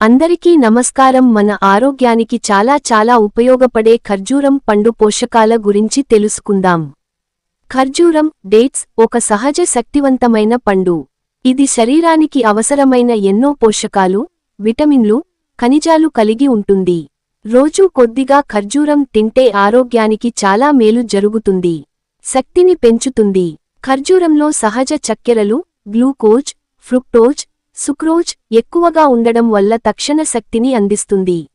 అందరికీ నమస్కారం. మన ఆరోగ్యానికి చాలా చాలా ఉపయోగపడే ఖర్జూరం పండు పోషకాల గురించి తెలుసుకుందాం. ఖర్జూరం డేట్స్ ఒక సహజ శక్తివంతమైన పండు. ఇది శరీరానికి అవసరమైన ఎన్నో పోషకాలు విటమిన్లు ఖనిజాలు కలిగి ఉంటుంది. రోజూ కొద్దిగా ఖర్జూరం తింటే ఆరోగ్యానికి చాలా మేలు జరుగుతుంది. శక్తిని పెంచుతుంది. ఖర్జూరంలో సహజ చక్కెరలు గ్లూకోజ్ ఫ్రుక్టోజ్ సుక్రోజ్ ఎక్కువగా ఉండడం వల్ల తక్షణ శక్తిని అందిస్తుంది.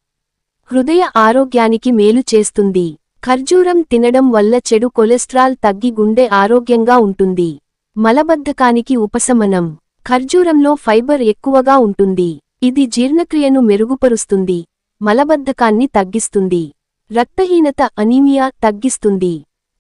హృదయ ఆరోగ్యానికి మేలు చేస్తుంది. ఖర్జూరం తినడం వల్ల చెడు కొలెస్ట్రాల్ తగ్గి గుండె ఆరోగ్యంగా ఉంటుంది. మలబద్ధకానికి ఉపశమనం. ఖర్జూరంలో ఫైబర్ ఎక్కువగా ఉంటుంది. ఇది జీర్ణక్రియను మెరుగుపరుస్తుంది. మలబద్ధకాన్ని తగ్గిస్తుంది. రక్తహీనత అనీమియా తగ్గిస్తుంది.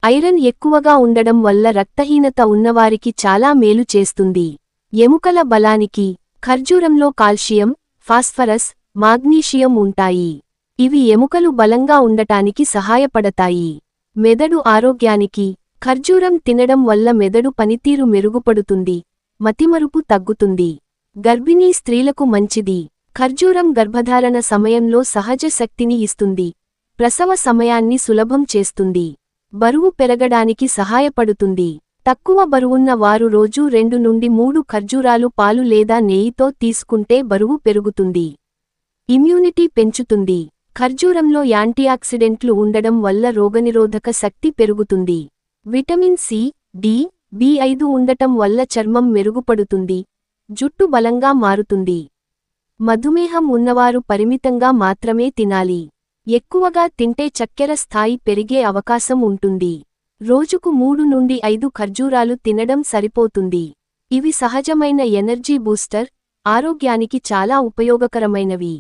ఐరన్ ఎక్కువగా ఉండడం వల్ల రక్తహీనత ఉన్నవారికి చాలా మేలు చేస్తుంది. ఎముకల బలానికి ఖర్జూరంలో కాల్షియం ఫాస్ఫరస్ మాగ్నీషియం ఉంటాయి. ఇవి ఎముకలు బలంగా ఉండటానికి సహాయపడతాయి. మెదడు ఆరోగ్యానికి ఖర్జూరం తినడం వల్ల మెదడు పనితీరు మెరుగుపడుతుంది మతిమరుపు తగ్గుతుంది. గర్భిణీ స్త్రీలకు మంచిది. ఖర్జూరం గర్భధారణ సమయంలో సహజ శక్తిని ఇస్తుంది. ప్రసవ సమయాన్ని సులభం చేస్తుంది. బరువు పెరగడానికి సహాయపడుతుంది. తక్కువ బరువున్న వారు రోజూ రెండు నుండి మూడు ఖర్జూరాలు పాలు లేదా నెయ్యితో తీసుకుంటే బరువు పెరుగుతుంది. ఇమ్యూనిటీ పెంచుతుంది. ఖర్జూరంలో యాంటీఆక్సిడెంట్లు ఉండడం వల్ల రోగనిరోధక శక్తి పెరుగుతుంది. విటమిన్ సి డి బి ఐదు ఉండటం వల్ల చర్మం మెరుగుపడుతుంది. జుట్టు బలంగా మారుతుంది. మధుమేహం ఉన్నవారు పరిమితంగా మాత్రమే తినాలి. ఎక్కువగా తింటే చక్కెర స్థాయి పెరిగే అవకాశం ఉంటుంది. రోజుకు మూడు నుండి ఐదు ఖర్జూరాలు తినడం సరిపోతుంది. ఇవి సహజమైన ఎనర్జీ బూస్టర్ ఆరోగ్యానికి చాలా ఉపయోగకరమైనవి.